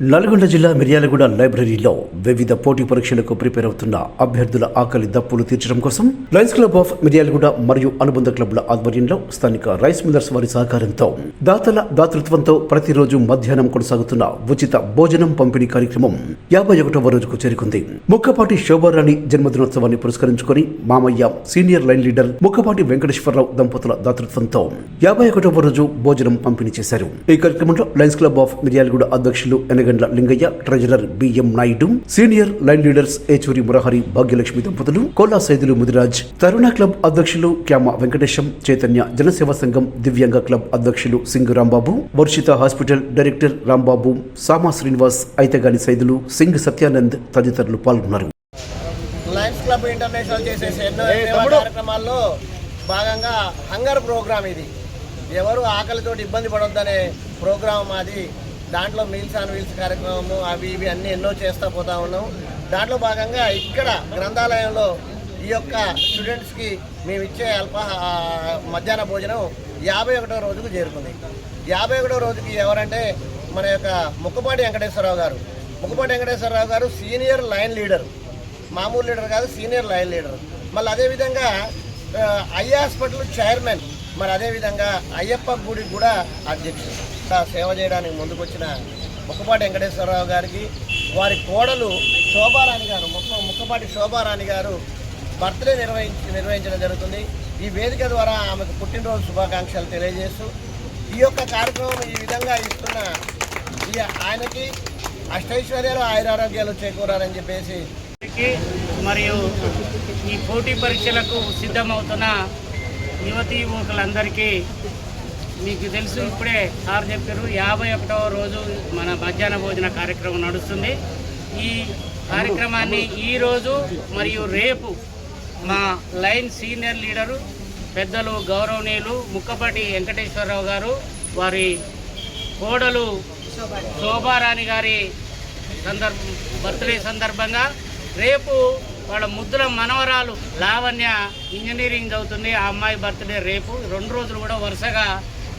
నల్గొండ జిల్లా మిర్యాలగూడ లైబ్రరీలో వివిధ పోటీ పరీక్షలకు ప్రిపేర్ అవుతున్న అభ్యర్థుల ఆకలి దప్పులు తీర్చడం కోసం లయన్స్ క్లబ్ ఆఫ్ మిర్యాలగూడ మరియు అనుబంధ క్లబ్ల ఆధ్వర్యంలో స్థానిక రైస్ మిల్లర్స్ వారి సహకారంతో దాతల దాతృత్వంతో ప్రతిరోజు మధ్యాహ్నం కొనసాగుతున్న ఉచిత భోజనం పంపిణీ కార్యక్రమం యాభై ఒకటవ రోజుకు చేరుకుంది. ముక్కపాటి శోభారాణి జన్మదినోత్సవాన్ని పురస్కరించుకొని మామయ్య senior lion leader Mukkapati Venkateswararao దంపతుల దాతృత్వంతో యాభై ఒకటవ రోజు భోజనం పంపిణీ చేశారు. ఈ కార్యక్రమంలో లయన్స్ క్లబ్ ఆఫ్ మిర్యాలగూడ అధ్యక్షులు Enagandla Lingaiah treasurer BM Naidu senior lion leaders Yechuri Murahari Bhagyalakshmi దంపతులు కోలా సైదులు ముదిరాజ్ తరుణ క్లబ్ అధ్యక్షులు క్యామ వెంకటేశం చైతన్య జనసేవ సంఘం దివ్యాంగ క్లబ్ అధ్యక్షులు సింగ్ రాంబాబు వర్షిత హాస్పిటల్ డైరెక్టర్ రాంబాబు సామా శ్రీనివాస్ ఐతగాని సైదులు సింగ్ సత్యానంద్ తదితరులు పాల్గొన్నారు. లయన్స్ క్లబ్ ఇంటర్నేషనల్ చేసే ఎన్నో సేవా కార్యక్రమాల్లో భాగంగా హంగర్ ప్రోగ్రామ్ ఇది. ఎవరు ఆకలితోటి ఇబ్బంది పడొద్దనే ప్రోగ్రామ్ మాది. దాంట్లో మీల్స్ ఆన్ వీల్స్ కార్యక్రమము అవి ఇవి అన్నీ ఎన్నో చేస్తూ పోతా ఉన్నాం. దాంట్లో భాగంగా ఇక్కడ గ్రంథాలయంలో ఈ యొక్క స్టూడెంట్స్కి మేము ఇచ్చే అల్ప మధ్యాహ్న భోజనం యాభై ఒకటో రోజుకు చేరుకుంది. యాభై ఒకటో రోజుకి ఎవరంటే మన యొక్క ముక్కుపాటి Venkateswararao garu. Mukkupati Venkateswararao garu senior lion leader. మామూలు లీడర్ కాదు సీనియర్ లైన్ లీడర్. మళ్ళీ అదేవిధంగా ఐ హాస్పిటల్ చైర్మన్. మరి అదేవిధంగా అయ్యప్ప గుడికి కూడా అధ్యక్షుడు. సేవ చేయడానికి ముందుకొచ్చిన ముక్కపాటి వెంకటేశ్వరరావు గారికి వారి కోడలు శోభారాణి గారు ముక్క ముక్కపాటి శోభారాణి గారు బర్త్డే నిర్వహించి నిర్వహించడం జరుగుతుంది. ఈ వేదిక ద్వారా ఆమెకు పుట్టినరోజు శుభాకాంక్షలు తెలియజేస్తూ ఈ యొక్క కార్యక్రమం ఈ విధంగా ఇస్తున్న ఈ ఆయనకి అష్టైశ్వర్యాలు ఆయురారోగ్యాలు చేకూరాలని చెప్పేసి మరియు ఈ పోటీ పరీక్షలకు సిద్ధమవుతున్న యువతీ యువకులందరికీ మీకు తెలుసు ఇప్పుడే సార్ చెప్పారు యాభై ఒకటవ రోజు మన మధ్యాహ్న భోజన కార్యక్రమం నడుస్తుంది. ఈ కార్యక్రమాన్ని ఈరోజు మరియు రేపు మా లైన్ సీనియర్ లీడరు పెద్దలు గౌరవనీయులు ముక్కపాటి వెంకటేశ్వరరావు గారు వారి కోడలు శోభారాణి గారి సందర్భ బర్త్డే సందర్భంగా రేపు వాళ్ళ ముద్దుల మనవరాలు లావణ్య ఇంజనీరింగ్ చదువుతుంది. ఆ అమ్మాయి బర్త్డే రేపు. రెండు రోజులు కూడా వరుసగా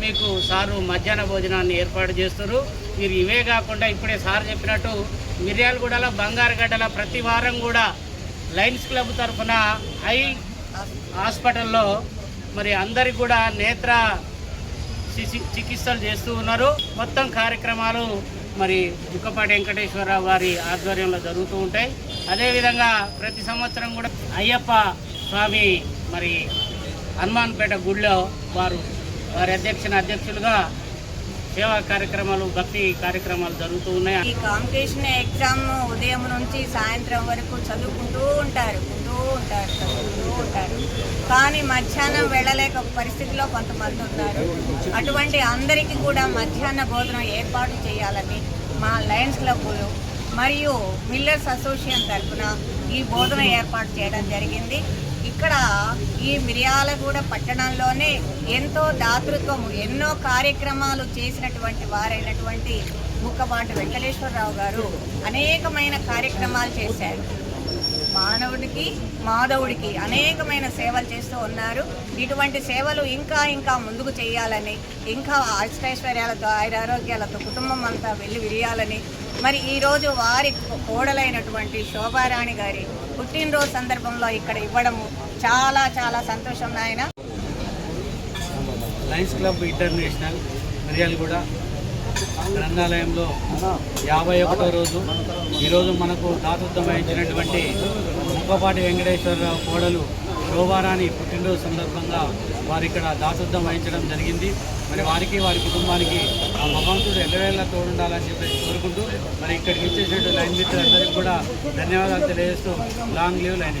మీకు సారు మధ్యాహ్న భోజనాన్ని ఏర్పాటు చేస్తారు. మీరు ఇవే కాకుండా ఇప్పుడే సార్ చెప్పినట్టు మిర్యాలగూడలో బంగారుగడ్డల ప్రతి వారం కూడా లయన్స్ క్లబ్ తరఫున ఐ హాస్పిటల్లో మరి అందరికి కూడా నేత్ర చికిత్సలు చేస్తూ ఉన్నారు. మొత్తం కార్యక్రమాలు మరి దుక్కపాటి వెంకటేశ్వరరావు గారి ఆధ్వర్యంలో జరుగుతూ ఉంటాయి. అదేవిధంగా ప్రతి సంవత్సరం కూడా అయ్యప్ప స్వామి మరి హనుమాన్పేట గుడిలో వారు వారి అధ్యక్షుని అధ్యక్షులుగా సేవా కార్యక్రమాలు భక్తి కార్యక్రమాలు జరుగుతూ ఉన్నాయి. ఈ కాంపిటీషన్ ఎగ్జామ్ ఉదయం నుంచి సాయంత్రం వరకు చదువుకుంటూ ఉంటారు ఉంటూ ఉంటారు చదువుకుంటూ ఉంటారు. కానీ మధ్యాహ్నం వెళ్ళలేక పరిస్థితిలో కొంతమంది ఉన్నారు. అటువంటి అందరికీ కూడా మధ్యాహ్న భోజనం ఏర్పాటు చేయాలని మా లయన్స్ క్లబ్లు మరియు మిల్లర్స్ అసోసియేషన్ తరఫున ఈ బోధన ఏర్పాటు చేయడం జరిగింది. ఇక్కడ ఈ మిర్యాలగూడ పట్టణంలోనే ఎంతో దాతృత్వము ఎన్నో కార్యక్రమాలు చేసినటువంటి వారైనటువంటి ముక్కపాటి వెంకటేశ్వరరావు గారు అనేకమైన కార్యక్రమాలు చేశారు. మానవుడికి మాధవుడికి అనేకమైన సేవలు చేస్తూ ఉన్నారు. ఇటువంటి సేవలు ఇంకా ఇంకా ముందుకు చేయాలని ఇంకా అష్టైశ్వర్యాలతో ఆరోగ్యాలతో కుటుంబం అంతా వెళ్ళి విరియాలని మరి ఈరోజు వారి కోడలైనటువంటి శోభారాణి గారి పుట్టినరోజు సందర్భంలో ఇక్కడ ఇవ్వడము చాలా చాలా సంతోషం నాయన. లయన్స్ క్లబ్ ఇంటర్నేషనల్ మిర్యాలగూడ గ్రంథాలయంలో యాభై ఒకటో రోజు ఈరోజు మనకు దాతృత్వం వహించినటువంటి ముక్కపాటి వెంకటేశ్వరరావు కోడలు శోభారాణి పుట్టినరోజు సందర్భంగా వారు ఇక్కడ దాతృత్వం వహించడం జరిగింది. మరి వారికి వారి కుటుంబానికి ఆ భగవంతుడు ఎల్లవేళ్ళ తోడుండాలని చెప్పి కోరుకుంటూ మరి ఇక్కడికి ఇచ్చేసినట్టు లైన్ మిత్రులందరికీ కూడా ధన్యవాదాలు తెలియజేస్తూ లాంగ్ లీవ్ లైన్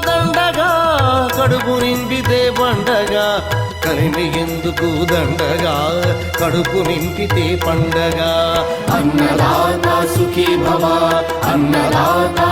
కడుపు నింపితే పండగా కలిమి ఎందుకు దండగా? కడుపు నింపితే పండగ. అన్నదాత సుఖీ భవ అన్నదాత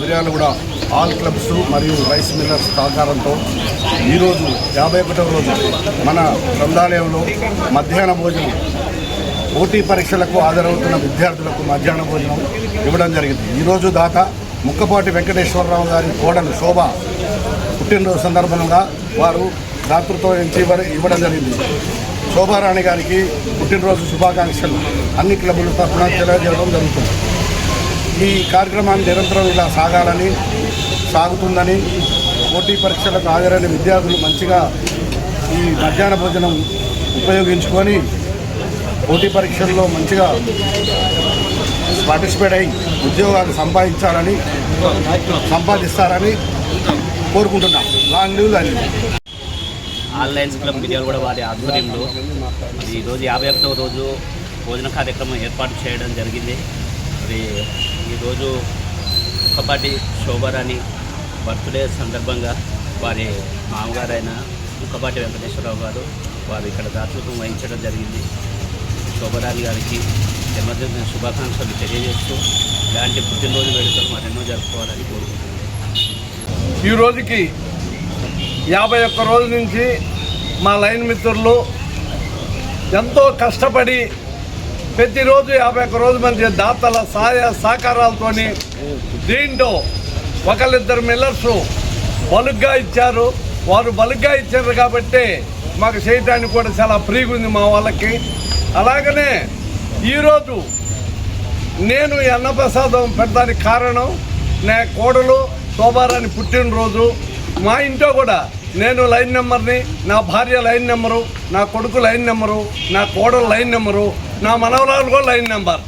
మిర్యాలగూడ ఆల్ క్లబ్స్ మరియు రైస్ మిల్లర్స్ సహకారంతో ఈరోజు యాభై ఒకటవ రోజు మన గ్రంథాలయంలో మధ్యాహ్న భోజనం పోటీ పరీక్షలకు హాజరవుతున్న విద్యార్థులకు మధ్యాహ్న భోజనం ఇవ్వడం జరిగింది. ఈరోజు దాకా ముక్కపాటి వెంకటేశ్వరరావు గారి కోడలు శోభ పుట్టినరోజు సందర్భంగా వారు దాతృత్వం నుంచి ఇవ్వడం ఇవ్వడం జరిగింది. శోభారాణి గారికి పుట్టినరోజు శుభాకాంక్షలు. అన్ని క్లబ్ల తరఫున తెలియజేయడం జరుగుతుంది. ఈ కార్యక్రమాన్ని నిరంతరం ఇలా సాగాలని సాగుతుందని పోటీ పరీక్షలకు హాజరైన విద్యార్థులు మంచిగా ఈ మధ్యాహ్న భోజనం ఉపయోగించుకొని పోటీ పరీక్షల్లో మంచిగా పార్టిసిపేట్ అయి ఉద్యోగాలు సంపాదించాలని సంపాదిస్తారని కోరుకుంటున్నాం. లాంగ్ లీవ్ అని ఆన్లైన్స్ క్లబ్ మిర్యాలు కూడా వారి ఆధ్వర్యంలో ఈరోజు యాభై ఒకటవ రోజు భోజన కార్యక్రమం ఏర్పాటు చేయడం జరిగింది. మరి ఈరోజు ముక్కపాటి శోభారాణి బర్త్డే సందర్భంగా వారి మామగారైన ముక్కపాటి వెంకటేశ్వరరావు గారు వారు ఇక్కడ దాతృత్వం వహించడం జరిగింది. శోభారాణి గారికి జన్మదిన శుభాకాంక్షలు తెలియజేస్తూ ఇలాంటి పుట్టినరోజు వేడుకలు మరెన్నో జరుపుకోవాలని కోరుకుంటున్నాను ఈ రోజుకి యాభై ఒక్క రోజుల నుంచి మా లైన్ మిత్రులు ఎంతో కష్టపడి ప్రతిరోజు యాభై ఒక్క రోజు మంది దాతల సహాయ సహకారాలతోని దీంట్లో ఒకళ్ళిద్దరు మిల్లర్స్ బలుగ్గా ఇచ్చారు. వారు బలుగ్గా ఇచ్చారు కాబట్టి మాకు చేయటానికి కూడా చాలా ఫ్రీగా ఉంది మా వాళ్ళకి. అలాగనే ఈరోజు నేను ఈ అన్నప్రసాదం పెట్టడానికి కారణం నా కోడలు శోభారాని పుట్టినరోజు. మా ఇంట్లో కూడా నేను లైన్ నెంబర్ని నా భార్య లైన్ నెంబరు నా కొడుకు లైన్ నెంబరు నా కోడలు లైన్ నెంబరు నా మనవరాలు కూడా లైన్ నెంబర్.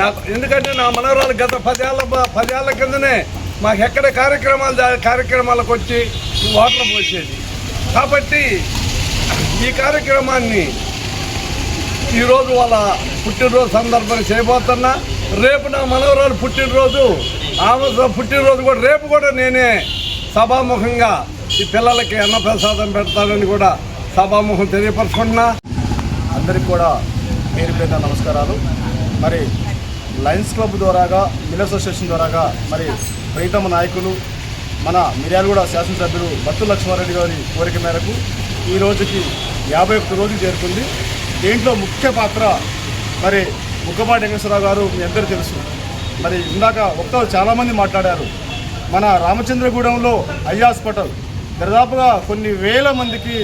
నాకు ఎందుకంటే నా మనవరాలు గత పదేళ్ళ పదేళ్ళ కిందనే మాకు ఎక్కడ కార్యక్రమాలు కార్యక్రమాలకు వచ్చి వాటర్ పోసేది. కాబట్టి ఈ కార్యక్రమాన్ని ఈరోజు వాళ్ళ పుట్టినరోజు సందర్భంగా చేయబోతున్నా. రేపు నా మనవరాలు పుట్టినరోజు ఆమె పుట్టినరోజు కూడా రేపు కూడా నేనే సభాముఖంగా ఈ పిల్లలకి అన్నప్రసాదం పెడతానని కూడా సభాముఖం తెలియపరచుకుంటున్నా. అందరికి కూడా పేరు పేరున నమస్కారాలు. మరి లయన్స్ క్లబ్ ద్వారాగా మిల్ అసోసియేషన్ ద్వారాగా మరి ప్రీతమ నాయకులు మన మిర్యాలగూడ శాసనసభ్యులు బత్తు లక్ష్మారెడ్డి గారి కోరిక మేరకు ఈ రోజుకి యాభై ఒక్క రోజులు చేరుకుంది. దీంట్లో ముఖ్య పాత్ర మరి ముగ్గపాటి వెంకటేశ్వరరావు గారు మీ అందరూ తెలుసు. మరి ఇందాక వక్తలు చాలామంది మాట్లాడారు. మన రామచంద్రగూడెంలో ఐ హాస్పిటల్ దాదాపుగా కొన్ని వేల మందికి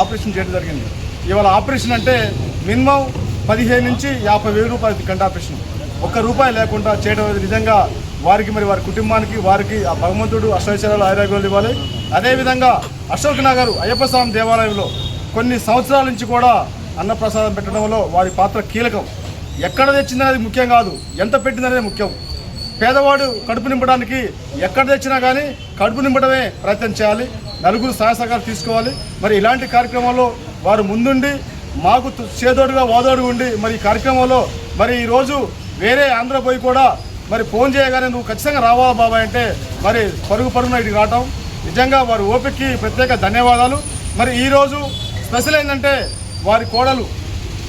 ఆపరేషన్ చేయడం జరిగింది. ఇవాళ ఆపరేషన్ అంటే మినిమం పదిహేను నుంచి యాభై వేల రూపాయలు గంట ఆపరేషన్. ఒక్క రూపాయి లేకుండా చేయడం నిజంగా వారికి మరి వారి కుటుంబానికి వారికి ఆ భగవంతుడు అష్టైశ్వర్యాలు ఆరోగ్యాలు ఇవ్వాలి. అదేవిధంగా అశోక్ నగర్ అయ్యప్ప స్వామి దేవాలయంలో కొన్ని సంవత్సరాల నుంచి కూడా అన్నప్రసాదం పెట్టడంలో వారి పాత్ర కీలకం. ఎక్కడ తెచ్చిందనేది ముఖ్యం కాదు. ఎంత పెట్టిందనేది ముఖ్యం. పేదవాడు కడుపు నింపడానికి ఎక్కడ తెచ్చినా కానీ కడుపు నింపడమే ప్రయత్నం చేయాలి. నలుగురు సహాయ సహకారాలు తీసుకోవాలి. మరి ఇలాంటి కార్యక్రమాల్లో వారు ముందుండి మాకు చేదోడుగా వాదోడు ఉండి మరి ఈ కార్యక్రమంలో మరి ఈరోజు వేరే ఆంధ్ర పోయి కూడా మరి ఫోన్ చేయగానే నువ్వు ఖచ్చితంగా రావాలా బాబాయ్ అంటే మరి పరుగు పరుగున ఇటు రావటం. నిజంగా వారి ఓపికకి ప్రత్యేక ధన్యవాదాలు. మరి ఈరోజు స్పెషల్ ఏంటంటే వారి కోడలు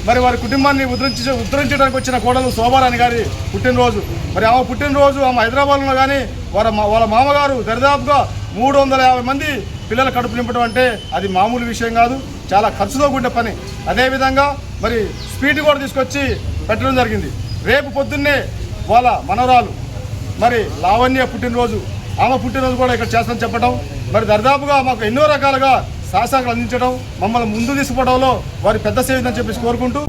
మరి వారి కుటుంబాన్ని ఉద్ధరించి ఉద్ధరించడానికి వచ్చిన కోడలు శోభారాణి గారి పుట్టినరోజు. మరి ఆమె పుట్టినరోజు ఆమె హైదరాబాద్లో కానీ వాళ్ళ మా- వాళ్ళ మామగారు దరిదాపుగా మూడు వందల యాభై మంది పిల్లల కడుపు నింపడం అంటే అది మామూలు విషయం కాదు. చాలా ఖర్చుతో కూడిన పని. అదేవిధంగా మరి స్పీడ్ కూడా తీసుకొచ్చి పెట్టడం జరిగింది. రేపు పొద్దున్నే వాళ్ళ మనవరాలు మరి లావణ్య పుట్టినరోజు ఆమె పుట్టినరోజు కూడా ఇక్కడ చేస్తామని చెప్పడం మరి దరిదాపుగా మాకు ఎన్నో రకాలుగా శాసనాలు అందించడం మమ్మల్ని ముందు తీసుకుపోవడంలో వారి పెద్ద సేవిందని చెప్పేసి కోరుకుంటూ